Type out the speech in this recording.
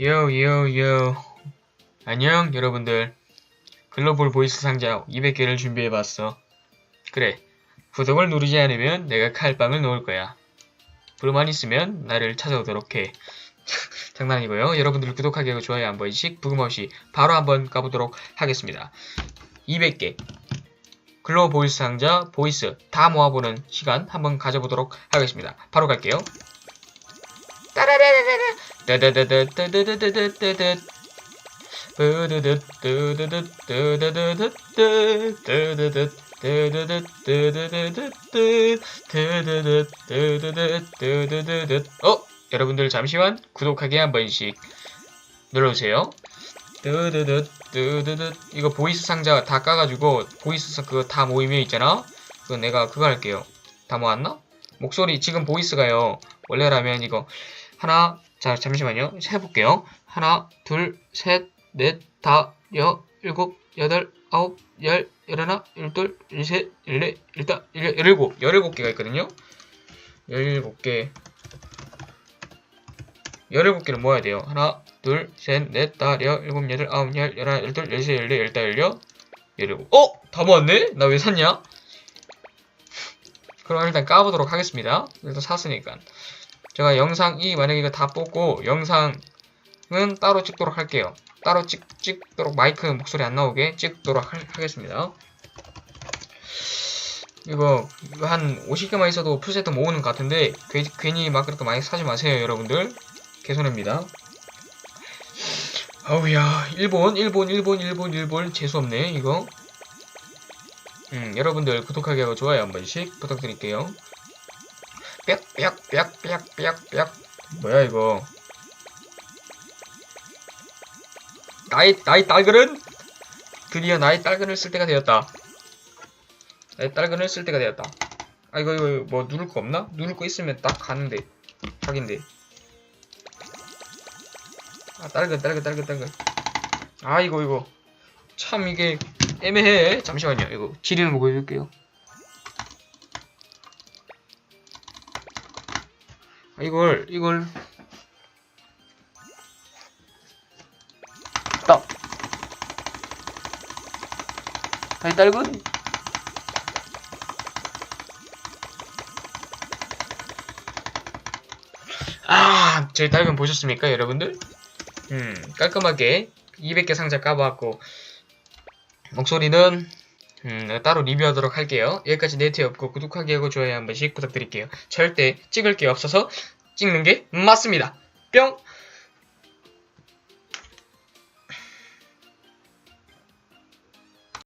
요 요 요 안녕 여러분들. 글로벌 보이스 상자 200개를 준비해봤어. 그래 구독을 누르지 않으면 내가 칼빵을 놓을 거야. 불만 있으면 나를 찾아오도록 해. 장난이고요. 여러분들 구독하기 좋아요 한 번씩 부금 없이 바로 한번 가보도록 하겠습니다. 200개. 글로벌 보이스 상자 보이스. 다 모아보는 시간 한번 가져보도록 하겠습니다. 바로 갈게요 어? 여러분들 잠시만 구독하기 한 번씩 눌러주세요 이거 보이스 상자 다 까가지고 보이스 상 그거 다 모이면 있잖아 그거 내가 그거 할게요 다 모았나? 목소리 지금 보이스가요 원래라면 이거 하나 자 잠시만요. 해볼게요. 하나 둘 셋 넷 다 여 일곱 여덟 아홉 열 열하나 열둘 열셋 열넷 열다 열 열일곱. 열일곱 개가 있거든요. 열일곱 개. 열일곱 개를 모아야 돼요. 하나 둘 셋 넷 다 여 일곱 여덟 아홉 열 열하나 열둘 열셋 열넷 열다 열여 열일곱. 어? 다 모았네? 나 왜 샀냐? 그럼 일단 까보도록 하겠습니다. 일단 샀으니까 제가 영상이 만약에 이거 다 뽑고 영상은 따로 찍도록 할게요. 따로 찍, 찍도록 마이크 목소리 안 나오게 찍도록 할- 하겠습니다. 이거, 한 50개만 있어도 풀세트 모으는 것 같은데 괜- 괜히 막 그렇게 많이 사지 마세요 여러분들. 개손해입니다. 아우야 일본 일본 일본 일본 일본 재수없네 이거. 음 여러분들 구독하기 하고 좋아요 한 번씩 부탁드릴게요. 빽빽빽빽빽빽. 뭐야 이거? 나의 나의 딸그는 드디어 나의 딸근을 쓸 때가 되었다. 나의 딸근을 쓸 때가 되었다. 아 이거 이거 뭐 누를 거 없나? 누를 거 있으면 딱 가는데. 각인데. 아 딸근 딸근 딸근 딸근 아 이거 이거. 참 이게 애매해. 잠시만요. 이거 지리는 거 보여줄게요 이걸 이걸. 딱. 아니 딸군 아 저희 딸군 보셨습니까 여러분들? 음 깔끔하게 200개 상자 까봤고 목소리는 음, 따로 리뷰하도록 할게요. 여기까지 네트 없고 구독하기 하고 좋아요 한 번씩 부탁드릴게요. 절대 찍을 게 없어서 찍는 게 맞습니다. 뿅!